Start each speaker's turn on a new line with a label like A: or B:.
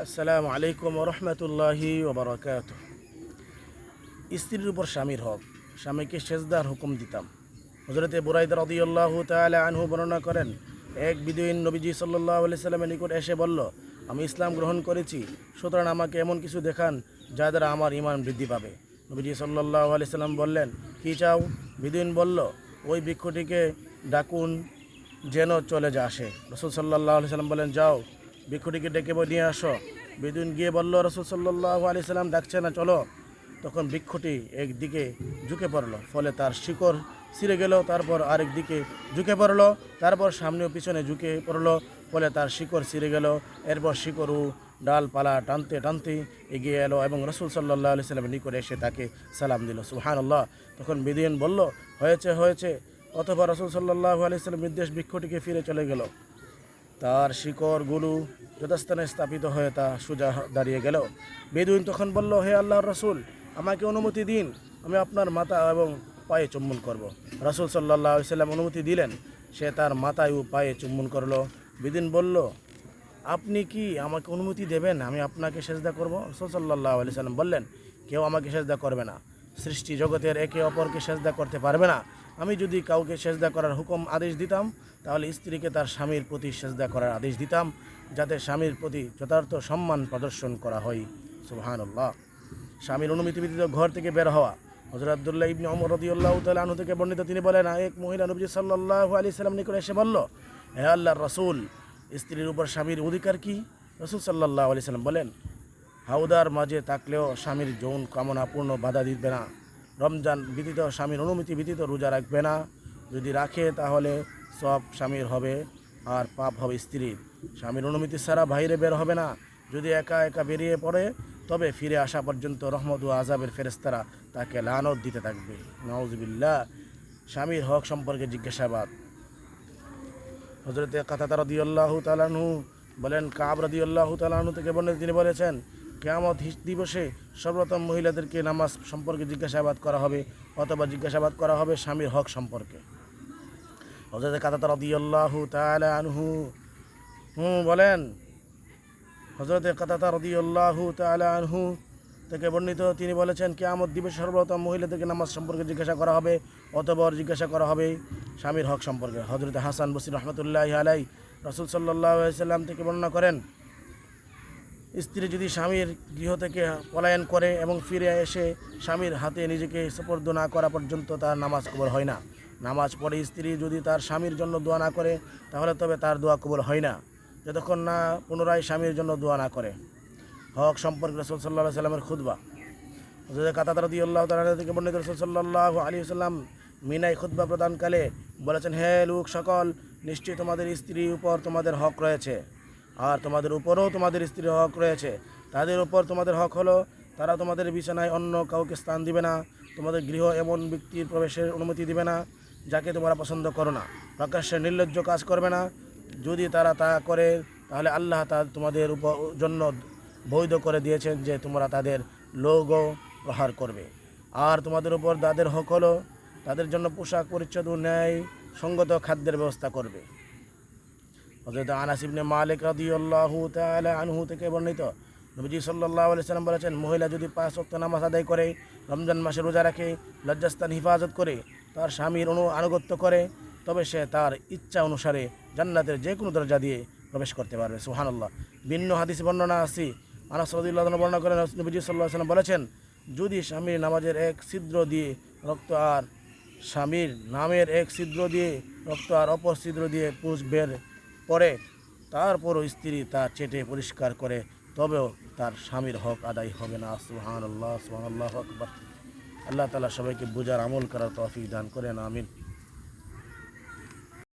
A: আসসালামু আলাইকুম রহমতুল্লাহি ওবরাকাত স্ত্রীর উপর স্বামীর হক, স্বামীকে সেজদার হুকুম দিতাম। হজরতে বুরাইদার রদিউল্লাহ তালা আনহু বর্ণনা করেন, এক বিদুইন নবীজি সাল্লাহ আলি সাল্লামের নিকট এসে বলল, আমি ইসলাম গ্রহণ করেছি, সুতরাং আমাকে এমন কিছু দেখান যা দ্বারা আমার ইমান বৃদ্ধি পাবে। নবীজি সাল্লাহ আলি সাল্লাম বললেন, কী চাও? বিদুইন বলল, ওই বৃক্ষটিকে ডাকুন যেন চলে যা আসে। রসুল সাল্লাহ আলি সাল্লাম বলেন যাও। ভিক্ষুটিকে ডেকে নিয়ে আসো। বেদুন গিয়ে বলল, রসুল সাল্লাহ আলি সাল্লাম ডাকছে না, চলো। তখন বৃক্ষটি একদিকে ঝুঁকে পড়ল, ফলে তার শিকড় ছিঁড়ে গেল, তারপর আরেক দিকে ঝুঁকে পড়ল, তারপর সামনে ও পিছনে ঝুঁকে পড়ল, ফলে তার শিকড় ছিঁড়ে গেল। এরপর শিকড় ডালপালা টানতে টানতে এগিয়ে এলো এবং রসুল সাল্লাহ আলি সাল্লামের নিকটে এসে তাকে সালাম দিল। সুহান আল্লাহ তখন বেদিন বলল, হয়েছে হয়েছে। অথবা রসুল সাল্লাহ আলি সাল্লাম নির্দেশ বৃক্ষটিকে ফিরে চলে গেল। তার শিকড়গুলো যথাস্থানে স্থাপিত হয়ে তা সোজা দাঁড়িয়ে গেল। বেদুইন তখন বলল, হে আল্লাহর রসুল, আমাকে অনুমতি দিন, আমি আপনার মাথা এবং পায়ে চুম্বন করব। রসুল সাল্লাহ সাল্লাম অনুমতি দিলেন। সে তার মাথায় ও পায়ে চুম্বন করল। বেদিন বলল, আপনি কি আমাকে অনুমতি দেবেন? আমি আপনাকে সেজদা করব? রসুল সাল্লাহ আলি সাল্লাম বললেন, কেউ আমাকে সেজদা করবে না। সৃষ্টি জগতের একে অপরকে সেজদা করতে পারবে না। আমি যদি কাউকে সেজদা করার হুকুম আদেশ দিতাম, তাহলে স্ত্রীকে তার স্বামীর প্রতি সেজদা করার আদেশ দিতাম, যাতে স্বামীর প্রতি যথার্থ সম্মান প্রদর্শন করা হয়। সুবহানাল্লাহ। স্বামীর অনুমতি ব্যতীত ঘর থেকে বের হওয়া। হজরত আবদুল্লাহ ইবনে অমর রদিউল্লাহ আনহু থেকে বর্ণিত, তিনি বলেন, এক মহিলা নবী সাল্লাল্লাহু আলি সাল্লাম নিকট এসে বলল, হে আল্লাহ রসুল, স্ত্রীর উপর স্বামীর অধিকার কি? রসুল সাল্লাহ আলি সাল্লাম বলেন হাউদার মাঝে থাকলেও স্বামীর যৌন কামনা পূর্ণ বাধা দিবে না। রমজান ব্যতীত, স্বামীর অনুমতি ব্যতীত রোজা রাখবে না। যদি রাখে, তাহলে সব স্বামীর হবে আর পাপ হবে স্ত্রীর। স্বামীর অনুমতি ছাড়া বাইরে বের হবে না। যদি একা একা বেরিয়ে পড়ে, তবে ফিরে আসা পর্যন্ত রহমত ও আজাবের ফেরেস্তারা তাকে লানত দিতে থাকবে। নওয়াজবিল্লা স্বামীর হক সম্পর্কে জিজ্ঞাসাবাদ। হজরতে কাতাতা রদিউল্লাহ তালানহু বলেন, কাব রদিউল্লাহ তালানহু থেকে বর্ণিত তিনি বলেছেন কেয়ামত দিবসে সর্বপ্রথম মহিলাদেরকে নামাজ সম্পর্কে জিজ্ঞাসাবাদ করা হবে অথবা জিজ্ঞাসাবাদ করা হবে স্বামীর হক সম্পর্কে। হজরতে কাতাতা রদিউল্লাহ তালা আনহু, হুম, বলেন হজরতে কাতাতা রদিউল্লাহ তালা আনহু থেকে বর্ণিত, তিনি বলেছেন, কেয়ামত দিবস সর্বপ্রথম মহিলাদেরকে নামাজ সম্পর্কে জিজ্ঞাসা করা হবে অতপর জিজ্ঞাসা করা হবে স্বামীর হক সম্পর্কে। হজরত হাসান বসির রহমতুল্লাহ আলাই রসুল সাল্লাহ সাল্লাম থেকে বর্ণনা করেন স্ত্রী যদি স্বামীর গৃহ থেকে পলায়ন করে এবং ফিরে এসে স্বামীর হাতে নিজেকে সুপর্দ না করা পর্যন্ত তার নামাজ কবর হয় না। নামাজ পড়ে স্ত্রী যদি তার স্বামীর জন্য দোয়া না করে, তাহলে তবে তার দোয়া কবর হয় না। যতক্ষণ না পুনরায় স্বামীর জন্য দোয়া না করে। হক সম্পর্কে রসুল সাল্লাহ সাল্লামের খুদবা হজরত কাতার রদি আল্লাহ তালা থেকে বর্ণিত রসুল সাল্লাহ আলী সাল্লাম মিনাই খুদ্া প্রদানকালে বলেছেন, হে লোক, সকল, নিশ্চয়ই তোমাদের স্ত্রীর উপর তোমাদের হক রয়েছে। আর তোমাদের উপরও তোমাদের স্ত্রীর হক রয়েছে। তাদের উপর তোমাদের হক হলো, তারা তোমাদের বিছানায় অন্য কাউকে স্থান দিবে না, তোমাদের গৃহ এমন ব্যক্তির প্রবেশের অনুমতি দিবে না, যাকে তোমরা পছন্দ করো না। প্রকাশ্যে নির্লজ্জ কাজ করবে না। যদি তারা তা করে, তাহলে আল্লাহ তা তোমাদের উপর জন্য বৈধ করে দিয়েছেন যে তোমরা তাদের লোগো প্রহার করবে। আর তোমাদের উপর তাদের হক হলো, তাদের জন্য পোশাক পরিচ্ছদ ন্যায় সঙ্গত খাদ্যের ব্যবস্থা করবে। হজরত আনাস ইবনে মালিক রাদিয়াল্লাহু তাআলা আনহু থেকে বর্ণিত। নবীজি সাল্লাল্লাহু আলাইহি সাল্লাম বলেছেন, মহিলা যদি পাঁচ ওয়াক্ত নামাজ আদায় করে, রমজান মাসে রোজা রাখে, লজ্জাস্থান, হিফাজত করে, তার স্বামীর অনু আনুগত্য করে, তবে সে তার ইচ্ছা অনুসারে জান্নাতের যে কোনো দরজা দিয়ে প্রবেশ করতে পারবে। সুবহানাল্লাহ। ভিন্ন হাদিস বর্ণনা আছে। আনাস রাদিয়াল্লাহু আনহু বর্ণনা করেন, নবীজি আলাইহি সাল্লাম বলেছেন, যদি স্বামীর নামাজের এক ছিদ্র দিয়ে রক্ত আর স্বামীর নামের এক ছিদ্র দিয়ে রক্ত আর অপর ছিদ্র দিয়ে পুষ বের পরে তারপরও স্ত্রী তার চেটে পরিষ্কার করে, তবেও তার স্বামীর হক আদায় হবে না। সুহান আল্লাহ সুহান আল্লাহ আকবর। আল্লাহ তালা সবাইকে বোঝার আমল করার তফিক দান করেন, আমিন।